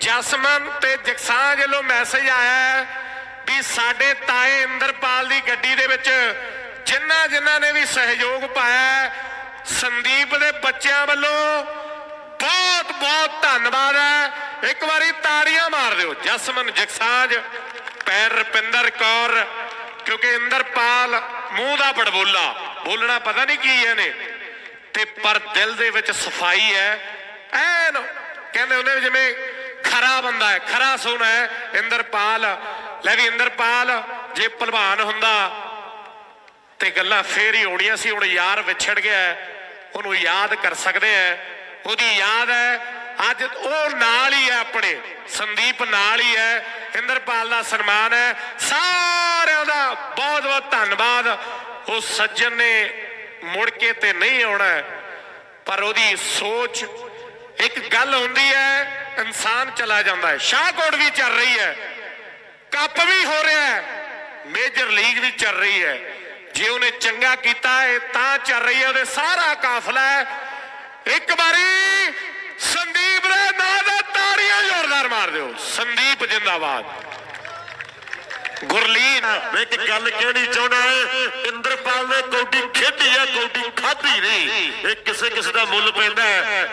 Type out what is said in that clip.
ਜਸਮਨ ਤੇ ਜਗਸਾਂ ਵੱਲੋਂ ਮੈਸੇਜ ਆਇਆ ਹੈ ਵੀ ਸਾਡੇ ਤਾਏ ਇੰਦਰਪਾਲ ਦੀ ਗੱਡੀ ਦੇ ਵਿੱਚ ਜਿਨ੍ਹਾਂ ਜਿਨ੍ਹਾਂ ਨੇ ਵੀ ਸਹਿਯੋਗ ਪਾਇਆ ਸੰਦੀਪ ਦੇ ਬੱਚਿਆਂ ਵੱਲੋਂ ਬਹੁਤ ਬਹੁਤ ਧੰਨਵਾਦ ਹੈ। ਇੱਕ ਵਾਰੀ ਤਾੜੀਆਂ ਮਾਰ ਦਿਓ। ਜਸਮਨ ਜਗਸਾਂਜ, ਪੈਰ ਰਪਿੰਦਰ ਕੌਰ, ਕਿਉਂਕਿ ਇੰਦਰਪਾਲ ਮੂੰਹ ਦਾ ਬੜਬੋਲਾ, ਬੋਲਣਾ ਪਤਾ ਨਹੀਂ ਕੀ ਇਹਨੇ। ਤੇ ਪਰ ਦਿਲ ਦੇ ਵਿੱਚ ਸਫ਼ਾਈ ਹੈ। ਐਨ ਕਹਿੰਦੇ ਉਹਨੇ ਵੀ ਜਿਵੇਂ ਖਰਾ ਬੰਦਾ ਹੈ, ਖਰਾ ਸੋਹਣਾ ਹੈ, ਇੰਦਰਪਾਲ। ਲੈ ਵੀ ਇੰਦਰਪਾਲ, ਜੇ ਭਲਵਾਨ ਹੁੰਦਾ ਤੇ ਗੱਲਾਂ ਫੇਰ ਹੀ ਹੋਣੀਆਂ ਸੀ, ਹੁਣ ਯਾਰ ਵਿਛੜ ਗਿਆ ਉਹਨੂੰ ਯਾਦ ਕਰ ਸਕਦੇ ਆ ਉਹਦੀ ਯਾਦ ਹੈ, ਅੱਜ ਉਹ ਨਾਲ ਹੀ ਹੈ ਆਪਣੇ, ਸੰਦੀਪ ਨਾਲ ਹੀ ਹੈ, ਇੰਦਰਪਾਲ ਦਾ ਸਨਮਾਨ ਹੈ। ਸਾਰਿਆਂ ਦਾ ਬਹੁਤ ਬਹੁਤ ਧੰਨਵਾਦ। ਉਹ ਸੱਜਣ ਨੇ ਮੁੜ ਕੇ ਤੇ ਨਹੀਂ ਆਉਣਾ ਪਰ ਉਹਦੀ ਸੋਚ, ਇੱਕ ਗੱਲ ਹੁੰਦੀ ਹੈ ਇਨਸਾਨ ਚਲਾ ਜਾਂਦਾ ਹੈ। ਸ਼ਾਹਕੋਟ ਵੀ ਚੱਲ ਰਹੀ ਹੈ। ਕੱਪ ਵੀ ਹੋ ਰਿਹਾ ਹੈ। ਮੇਜਰ ਲੀਗ ਵੀ ਚੱਲ ਰਹੀ ਹੈ। ਜੇ ਉਹਨੇ ਚੰਗਾ ਕੀਤਾ ਹੈ, ਤਾਂ ਚੱਲ ਰਹੀ ਹੈ। ਉਹਦੇ ਸਾਰਾ ਕਾਫਲਾ ਹੈ। ਇੱਕ ਵਾਰੀ ਸੰਦੀਪ ਦੇ ਨਾਂ ਦੇ ਤਾੜੀਆਂ ਜ਼ੋਰਦਾਰ ਮਾਰ ਦਿਓ। ਸੰਦੀਪ ਜਿੰਦਾਬਾਦ। ਗੁਰਲੀਨ। ਮੈਂ ਇੱਕ ਗੱਲ ਕਹਿਣੀ ਚਾਹੁੰਦਾ ਹੈ, ਇੰਦਰਪਾਲ ਨੇ ਕੌਡੀ ਖੇਡੀ ਹੈ, ਕੌਡੀ ਖਾਧੀ ਨਹੀਂ। ਇਹ ਕਿਸੇ ਕਿਸੇ ਦਾ ਮੁੱਲ ਪੈਂਦਾ ਹੈ।